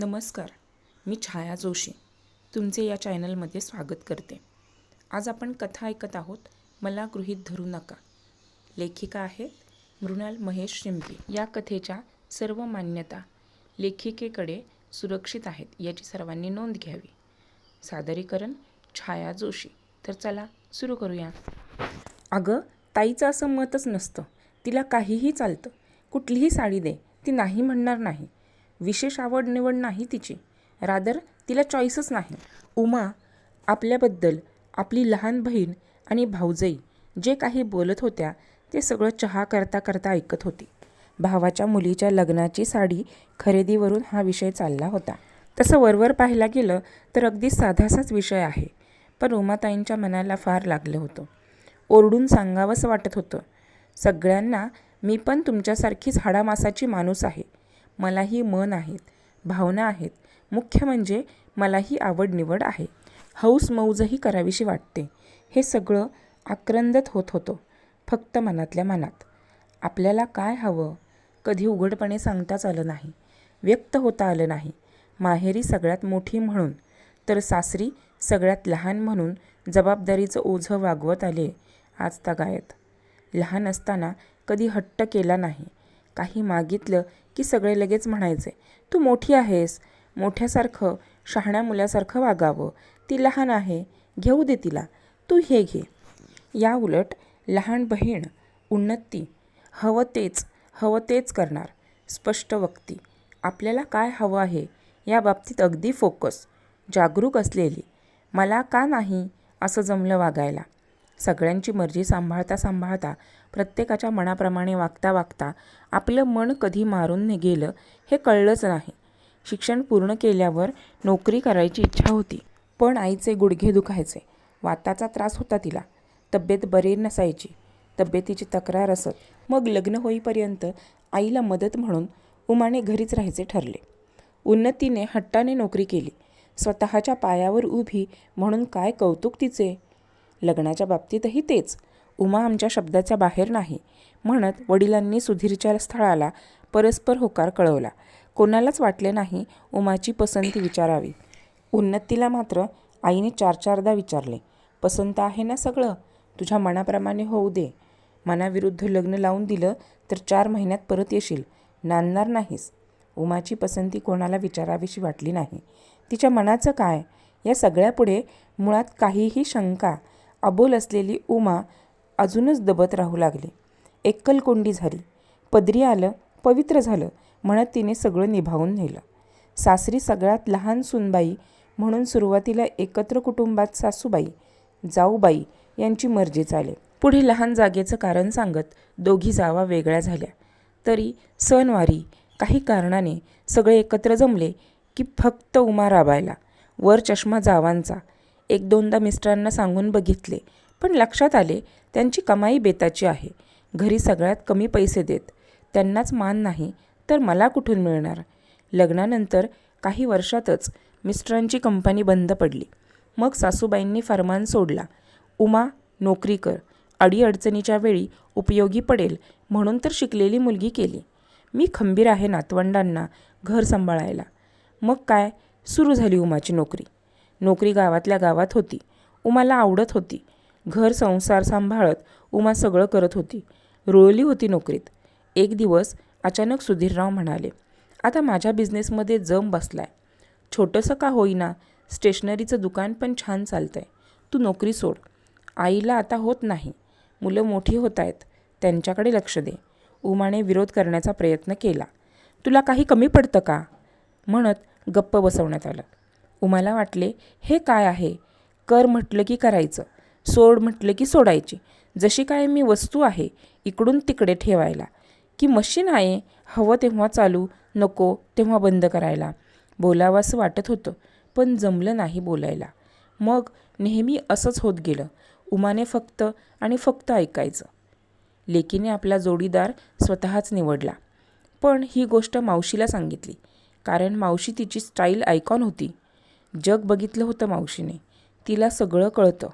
नमस्कार मी छाया जोशी तुमचे या चॅनलमध्ये स्वागत करते. आज आपण कथा ऐकत आहोत मला गृहीत धरू नका. लेखिका आहेत मृणाल महेश शिंपी. या कथेच्या सर्व मान्यता लेखिकेकडे सुरक्षित आहेत याची सर्वांनी नोंद घ्यावी. सादरीकरण छाया जोशी. तर चला सुरू करूया. अगं ताईचं असं मतच नसतं. तिला काहीही चालतं. कुठलीही साडी दे. ती नाही म्हणणार नाही. विशेष आवड निवड नाही तिची. रादर तिला चॉईसच नाही. उमा आपल्याबद्दल आपली लहान बहीण आणि भाऊजई जे काही बोलत होत्या ते सगळं चहा करता करता ऐकत होती. भावाच्या मुलीच्या लग्नाची साडी खरेदीवरून हा विषय चालला होता. तसं वरवर पाहायला गेलं तर अगदी साधासाच विषय आहे पण उमाताईंच्या मनाला फार लागलं होतं. ओरडून सांगावंसं वाटत होतं सगळ्यांना मी पण तुमच्यासारखीच हाडामासाची माणूस आहे. मलाही मन आहेत भावना आहेत. मुख्य म्हणजे मलाही आवड निवड आहे. हौस मौजही करावीशी वाटते. हे सगळं आक्रंदत होत होतं फक्त मनातल्या मनात. आपल्याला काय हवं? कधी उघडपणे सांगताच आलं नाही. व्यक्त होता आलं नाही. माहेरी सगळ्यात मोठी म्हणून. तर सासरी सगळ्यात लहान म्हणून जबाबदारीचं ओझं वागवत आले आज तगायत लहान असताना कधी हट्ट केला नाही. काही मागितलं की सगळे लगेच म्हणायचे तू मोठी आहेस. मोठ्यासारखं शहाण्या मुलासारखं वागावं. ती लहान आहे. घेऊ दे तिला. तू हे घे. या उलट लहान बहीण उन्नती हवं तेच हवं तेच करणार. स्पष्ट वक्ती आपल्याला काय हवं आहे? या बाबतीत अगदी फोकस जागरूक असलेली. मला का नाही असं जमलं वागायला? सगळ्यांची मर्जी सांभाळता सांभाळता प्रत्येकाच्या मनाप्रमाणे वागता वागता आपलं मन कधी मारून गेलं हे कळलंच नाही. शिक्षण पूर्ण केल्यावर नोकरी करायची इच्छा होती पण आईचे गुडघे दुखायचे. वाताचा त्रास होता तिला. तब्येत बरी नसायची. तब्येतीची तक्रार असत. मग लग्न होईपर्यंत आईला मदत म्हणून उमाने घरीच राहायचे ठरले. उन्नतीने हट्टाने नोकरी केली. स्वतःच्या पायावर उभी म्हणून काय कौतुक तिचे? लग्नाच्या बाबतीतही तेच. उमा आमच्या शब्दाच्या बाहेर नाही. म्हणत वडिलांनी सुधीरच्या स्थळाला परस्पर होकार कळवला. कोणालाच वाटले नाही उमाची पसंती विचारावी. उन्नतीला मात्र आईने चार चारदा विचारले. पसंत आहे ना सगळं? तुझ्या मनाप्रमाणे होऊ दे. मनाविरुद्ध लग्न लावून दिलं तर चार महिन्यात परत येशील. नांदणार नाहीस. उमाची पसंती कोणाला विचारावीशी वाटली नाही. तिच्या मनाचं काय? या सगळ्यापुढे मुळात काहीही शंका अबोल असलेली उमा अजूनच दबत राहू लागली. एकलकोंडी झाली. पदरी आलं पवित्र झालं म्हणत तिने सगळं निभावून नेलं. सासरी सगळ्यात लहान सुनबाई म्हणून सुरुवातीला एकत्र कुटुंबात सासूबाई जाऊबाई यांची मर्जी चाले. पुढे लहान जागेचं कारण सांगत दोघी जावा वेगळ्या झाल्या. तरी सणवारी काही कारणाने सगळे एकत्र जमले की फक्त उमा राबायला वर चष्मा जावांचा एक दोनदा मिस्टरांना सांगून बघितले. पण लक्षात आले त्यांची कमाई बेताची आहे. घरी सगळ्यात कमी पैसे देत. त्यांनाच मान नाही तर मला कुठून मिळणार? लग्नानंतर काही वर्षातच मिस्टरांची कंपनी बंद पडली. मग सासूबाईंनी फरमान सोडला. उमा नोकरी कर. अडीअडचणीच्या वेळी उपयोगी पडेल म्हणून तर शिकलेली मुलगी केली. मी खंबीर आहे नातवंडांना घर सांभाळायला. मग काय? सुरू झाली उमाची नोकरी. नोकरी गावातल्या गावात होती. उमाला आवडत होती. घर संसार सांभाळत उमा सगळं करत होती. रुळली होती नोकरीत. एक दिवस अचानक सुधीरराव म्हणाले आता माझ्या बिझनेसमध्ये जम बसलाय. छोटंसं का होईना? स्टेशनरीचं दुकान पण छान चालतंय. तू नोकरी सोड. आईला आता होत नाही. मुलं मोठी होत आहेत त्यांच्याकडे लक्ष दे. उमाने विरोध करण्याचा प्रयत्न केला. तुला काही कमी पडतं का? म्हणत गप्प बसवण्यात आलं. उमाला वाटले हे काय आहे? कर म्हटलं की करायचं सोड म्हटलं की सोडायची. जशी काय मी वस्तू आहे इकडून तिकडे ठेवायला. की मशीन आहे हवं तेव्हा चालू नको तेव्हा बंद करायला. बोलावंसं वाटत होतं पण जमलं नाही बोलायला. मग नेहमी असंच होत गेलं. उमाने फक्त आणि फक्त ऐकायचं. लेकीने आपला जोडीदार स्वतःच निवडला. पण ही गोष्ट मावशीला सांगितली. कारण मावशी तिची स्टाईल आयकॉन होती. जग बघितलं होतं मावशीने. तिला सगळं कळतं.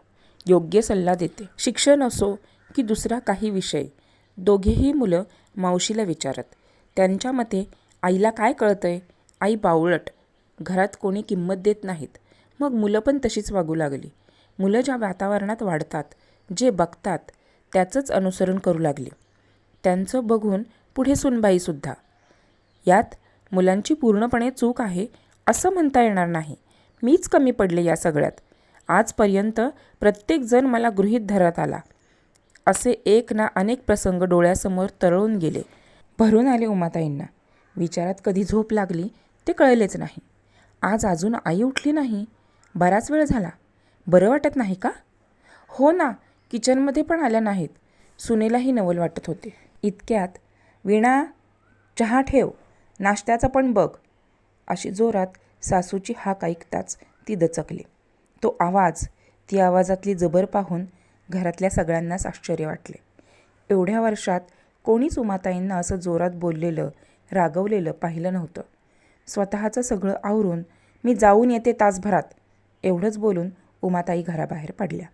योग्य सल्ला देते. शिक्षण असो की दुसरा काही विषय. दोघेही मुलं मावशीला विचारत. त्यांच्या मते आईला काय कळतंय? आई बावळट. घरात कोणी किंमत देत नाहीत. मग मुलं पण तशीच वागू लागली. मुलं ज्या वातावरणात वाढतात जे बघतात त्याचंच अनुसरण करू लागली. त्यांचं बघून पुढे सुनबाईसुद्धा यात मुलांची पूर्णपणे चूक आहे असं म्हणता येणार नाही. मीच कमी पडले या सगळ्यात. आजपर्यंत प्रत्येकजण मला गृहीत धरत आला. असे एक ना अनेक प्रसंग डोळ्यासमोर तरळून गेले. भरून आले उमाताईंना. विचारात कधी झोप लागली ते कळलेच नाही. आज अजून आई उठली नाही. बराच वेळ झाला. बरं वाटत नाही का? हो ना किचनमध्ये पण आल्या नाहीत. सुनेलाही नवल वाटत होते. इतक्यात वीणा चहा ठेव. नाश्त्याचा पण बघ. अशी जोरात सासूची हाक ऐकताच ती दचकली. तो आवाज ती आवाजातली जबर पाहून घरातल्या सगळ्यांनाच आश्चर्य वाटले. एवढ्या वर्षात कोणीच उमाताईंना असं जोरात बोललेलं रागवलेलं पाहिलं नव्हतं. स्वतःचं सगळं आवरून मी जाऊन येते तासभरात एवढंच बोलून उमाताई घराबाहेर पडल्या.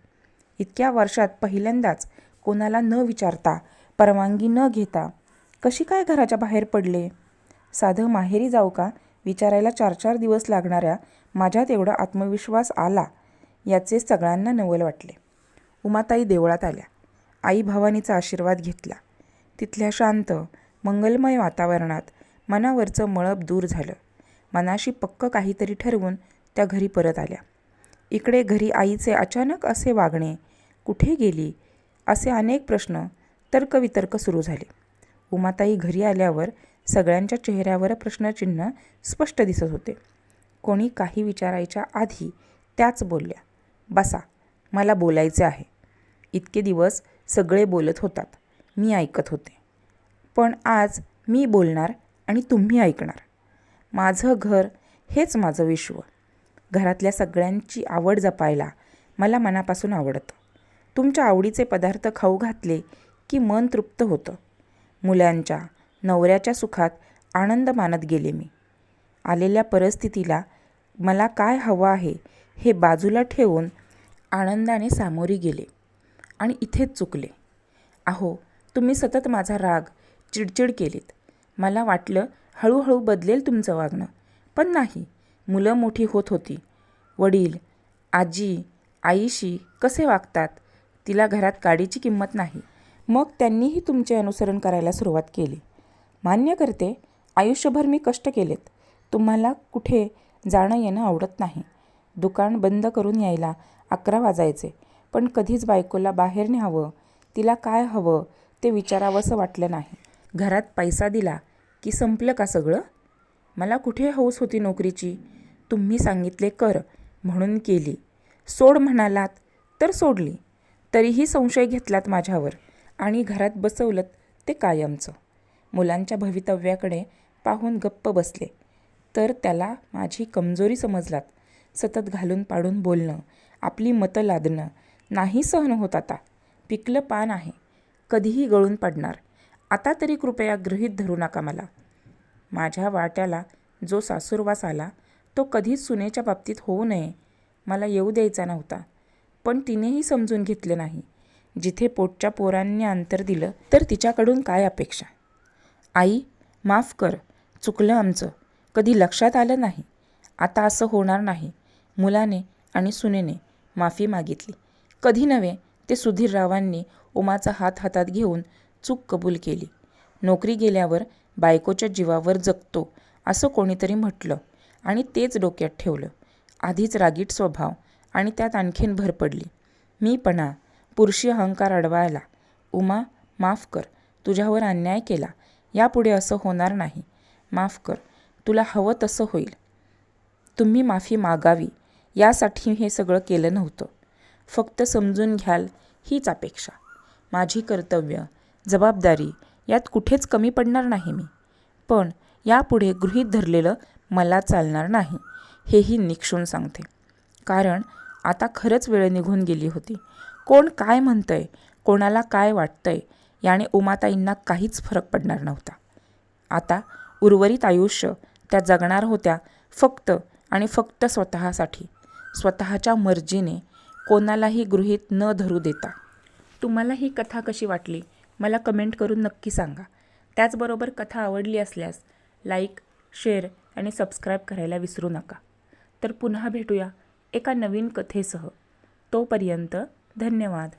इतक्या वर्षात पहिल्यांदाच कोणाला न विचारता परवानगी न घेता कशी काय घराच्या बाहेर पडले? साधं माहेरी जाऊ का? विचारायला चार चार दिवस लागणाऱ्या माझ्यात एवढा आत्मविश्वास आला याचे सगळ्यांना नवल वाटले. उमाताई देवळात आल्या. आई भवानीचा आशीर्वाद घेतला. तिथल्या शांत मंगलमय वातावरणात मनावरचं मळब दूर झालं. मनाशी पक्क काहीतरी ठरवून त्या घरी परत आल्या. इकडे घरी आईचे अचानक असे वागणे कुठे गेली असे अनेक प्रश्न तर्कवितर्क सुरू झाले. उमाताई घरी आल्यावर सगळ्यांच्या चेहऱ्यावर प्रश्नचिन्ह स्पष्ट दिसत होते. कोणी काही विचारायच्या आधी त्याच बोलल्या बसा मला बोलायचे आहे. इतके दिवस सगळे बोलत होतात मी ऐकत होते. पण आज मी बोलणार आणि तुम्ही ऐकणार. माझं घर हेच माझं विश्व. घरातल्या सगळ्यांची आवड जपायला मला मनापासून आवडतं. तुमच्या आवडीचे पदार्थ खाऊ घातले की मन तृप्त होतं. मुलांच्या नवऱ्याच्या सुखात आनंद मानत गेले मी. आलेल्या परिस्थितीला मला काय हवं आहे हे बाजूला ठेवून आनंदाने सामोरी गेले आणि इथेच चुकले. अहो तुम्ही सतत माझा राग चिडचिड केलीत. मला वाटलं हळूहळू बदलेल तुमचं वागणं. पण नाही मुलं मोठी होत होती. वडील आजी आईशी कसे वागतात तिला घरात काडीची किंमत नाही. मग त्यांनीही तुमचे अनुसरण करायला सुरुवात केली. मान्य करते आयुष्यभर मी कष्ट केलेत. तुम्हाला कुठे जाणं येणं आवडत नाही. दुकान बंद करून यायला अकरा वाजायचे. पण कधीच बायकोला बाहेर न्यावं तिला काय हवं ते विचारावंसं वाटलं नाही. घरात पैसा दिला की संपलं का सगळं? मला कुठे हौस होती नोकरीची? तुम्ही सांगितले कर म्हणून केली. सोड म्हणालात तर सोडली. तरीही संशय घेतलात माझ्यावर आणि घरात बसवलं ते कायमचं. मुलांच्या भवितव्याकडे पाहून गप्प बसले. तर त्याला माझी कमजोरी समजलात. सतत घालून पाडून बोलणं आपली मतं लादणं नाही सहन होत आता. पिकलं पान आहे. कधीही गळून पडणार. आता तरी कृपया गृहीत धरू नका मला. माझ्या वाट्याला जो सासूरवास आला तो कधीच सुनेच्या बाबतीत होऊ नये. मला येऊ द्यायचा नव्हता. पण तिनेही समजून घेतले नाही. जिथे पोटच्या पोरांनी अंतर दिलं तर तिच्याकडून काय अपेक्षा? आई माफ कर. चुकलं आमचं. कधी लक्षात आलं नाही. आता असं होणार नाही. मुलाने आणि सुनेने माफी मागितली. कधी नव्हे ते सुधीररावांनी उमाचा हात हातात घेऊन चूक कबूल केली. नोकरी गेल्यावर बायकोच्या जीवावर जगतो असं कोणीतरी म्हटलं आणि तेच डोक्यात ठेवलं. आधीच रागीट स्वभाव आणि त्यात आणखीन भर पडली. मीपणा पुरुषी अहंकार अडवायला. उमा माफ कर. तुझ्यावर अन्याय केला. यापुढे असं होणार नाही. माफ कर. तुला हवं तसं होईल. तुम्ही माफी मागावी. यासाठी हे सगळं केलं नव्हतं. फक्त समजून घ्याल हीच अपेक्षा. माझी कर्तव्य जबाबदारी यात कुठेच कमी पडणार नाही मी. पण यापुढे गृहीत धरलेलं मला चालणार नाही हेही निक्षून सांगते. कारण आता खरंच वेळ निघून गेली होती. कोण काय म्हणतंय? कोणाला काय वाटतंय? याने उमाताईंना काहीच फरक पडणार नव्हता. आता उर्वरित आयुष्य त्या जगणार होत्या फक्त आणि फक्त स्वतःसाठी. स्वतःच्या मर्जीने कोणालाही गृहीत न धरू देता. तुम्हाला ही कथा कशी वाटली? मला कमेंट करून नक्की सांगा. त्याचबरोबर कथा आवडली असल्यास लाईक शेअर आणि सबस्क्राईब करायला विसरू नका. तर पुन्हा भेटूया एका नवीन कथेसह. तोपर्यंत धन्यवाद.